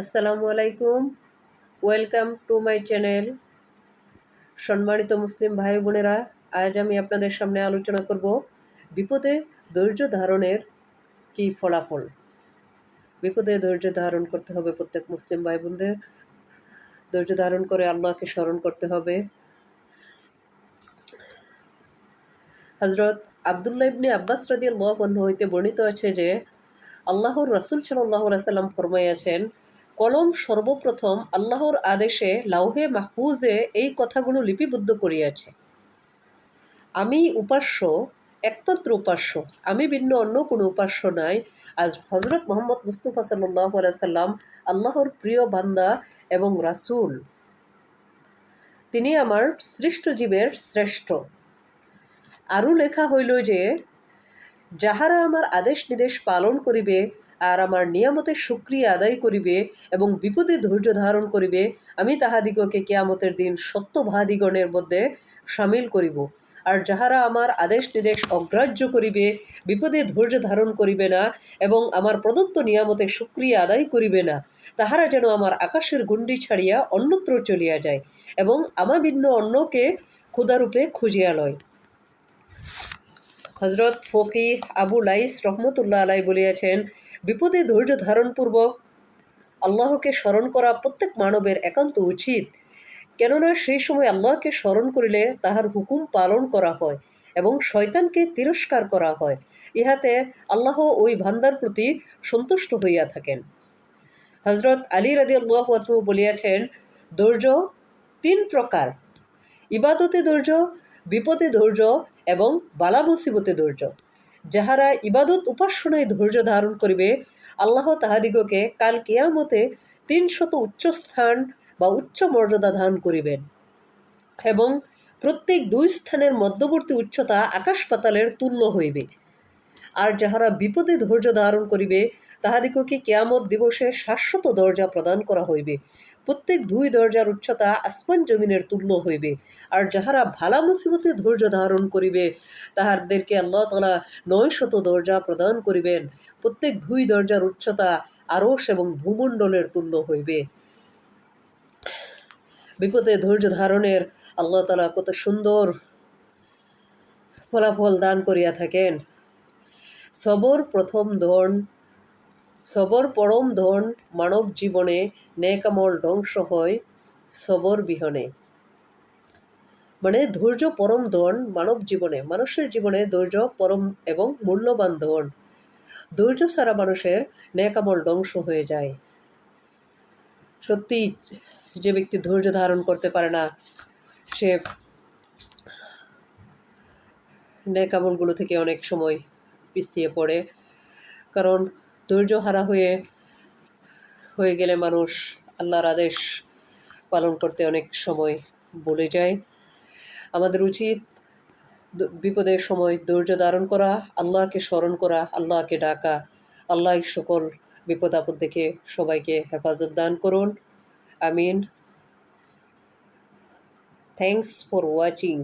আসসালামু আলাইকুম। Welcome to my channel সম্মানিত মুসলিম ভাই বোনেরা, আজ আমি আপনাদের সামনে আলোচনা করব বিপদে ধৈর্য ধারণের কি ফলাফল। বিপদে ধৈর্য ধারণ করতে হবে প্রত্যেক মুসলিম ভাই বোনদের। ধৈর্য ধারণ করে আল্লাহকে স্মরণ করতে হবে। হজরত আবদুল্লাহ ইবনে আব্বাস রাদি আল্লাহ হইতে বর্ণিত আছে যে, আল্লাহর রসুল সাল্লাহ সাল্লাম ফরমাইয়াছেন কলম সর্বপ্রথম আল্লাহর আদেশে লাউহে মাহফুজে এই কথাগুলো লিপিবদ্ধ করিয়াছে। আমি উপাস্য, একমাত্র উপাস্য, আমি ভিন্ন, অন্য কোনো উপাস্য নাই। আজ হজরত মোহাম্মদ মুস্তফা সাল্লাহ সাল্লাম আল্লাহর প্রিয় বান্দা এবং রাসুল। তিনি আমার সৃষ্ট জীবের শ্রেষ্ঠ। আরও লেখা হইল যে, যাহারা আমার আদেশ নির্দেশ পালন করিবে আর আমার নিয়ামতের সুক্রিয়া আদায় করিবে এবং বিপদে ধৈর্য ধারণ করিবে, আমি তাহাদিগকে কেয়ামতের দিন সত্যভাদিগণের মধ্যে সামিল করিব। আর যাহারা আমার আদেশ নির্দেশ অগ্রাহ্য করিবে, বিপদে ধৈর্য ধারণ করিবে না এবং আমার প্রদত্ত নিয়ামতের সুক্রিয়া আদায় করিবে না, তাহারা যেন আমার আকাশের গুন্ডি ছাড়িয়া অন্যত্র চলিয়া যায় এবং আমার ভিন্ন অন্যকে ক্ষুদারূপে খুঁজিয়া লয়। হজরত ফকি আবু লাইস রহমতুল্লাহ আলাই বলিয়াছেন, বিপদে ধৈর্য ধারণপূর্বক আল্লাহকে স্মরণ করা প্রত্যেক মানবের একান্ত উচিত। কেননা সেই সময় আল্লাহকে স্মরণ করিলে তাহার হুকুম পালন করা হয় এবং শয়তানকে তিরস্কার করা হয়। ইহাতে আল্লাহ ওই ভান্দার প্রতি সন্তুষ্ট হইয়া থাকেন। হজরত আলী রাদি আল্লাহ বলিয়াছেন, ধৈর্য তিন প্রকার। ইবাদতে ধৈর্য, বিপদে ধৈর্য এবং বালা মুসিবতে ধৈর্য। যাহারা ইবাদত উপাসনায় ধৈর্য ধারণ করিবে, আল্লাহ তাহাদিগকে কাল কেয়ামতে তিনশত উচ্চস্থান বা উচ্চ মর্যাদা ধারণ করিবেন এবং প্রত্যেক দুই স্থানের মধ্যবর্তী উচ্চতা আকাশ পাতালের তুল্য হইবে। আর যাহারা বিপদে ধৈর্য ধারণ করিবে তাহাদিগকে কেয়ামত দিবসে শাশ্বত দরজা প্রদান করা হইবে। প্রত্যেক দুই দরজার উচ্চতা আসমান জমিনের তুল্য হইবে, আর যাহারা ভালা মুসিবতে ধৈর্য ধারণ করিবে, তাহাদেরকে আল্লাহ তালা নয় শত দরজা প্রদান করিবেন। প্রত্যেক দুই দরজার উচ্চতা আরস এবং ভূমণ্ডলের তুল্য হইবে। বিপদে ধৈর্য ধারণের আল্লাহ তালা কত সুন্দর ফলাফল দান করিয়া থাকেন। সবর প্রথম ধন সবর পরম ধন মানব জীবনে ন্যাকামল ধ্বংস হয় সবর বিহনে মানে ধৈর্য পরম ধন মানব জীবনে মানুষের জীবনে ধৈর্য পরম এবং মূল্যবান ধন। ধৈর্য ছাড়া মানুষের ন্যাকামল ধ্বংস হয়ে যায়। সত্যি যে ব্যক্তি ধৈর্য ধারণ করতে পারে না, সে ন্যাকামলগুলো থেকে অনেক সময় পিছিয়ে পড়ে। কারণ ধৈর্য হারা হয়ে হয়ে গেলে মানুষ আল্লাহর আদেশ পালন করতে অনেক সময় বলে যায়। আমাদের উচিত বিপদের সময় ধৈর্য ধারণ করা, আল্লাহকে স্মরণ করা, আল্লাহকে ডাকা। আল্লাহ সকল বিপদ আপদ দেখে সবাইকে হেফাজত দান করুন। আমিন। Thanks for watching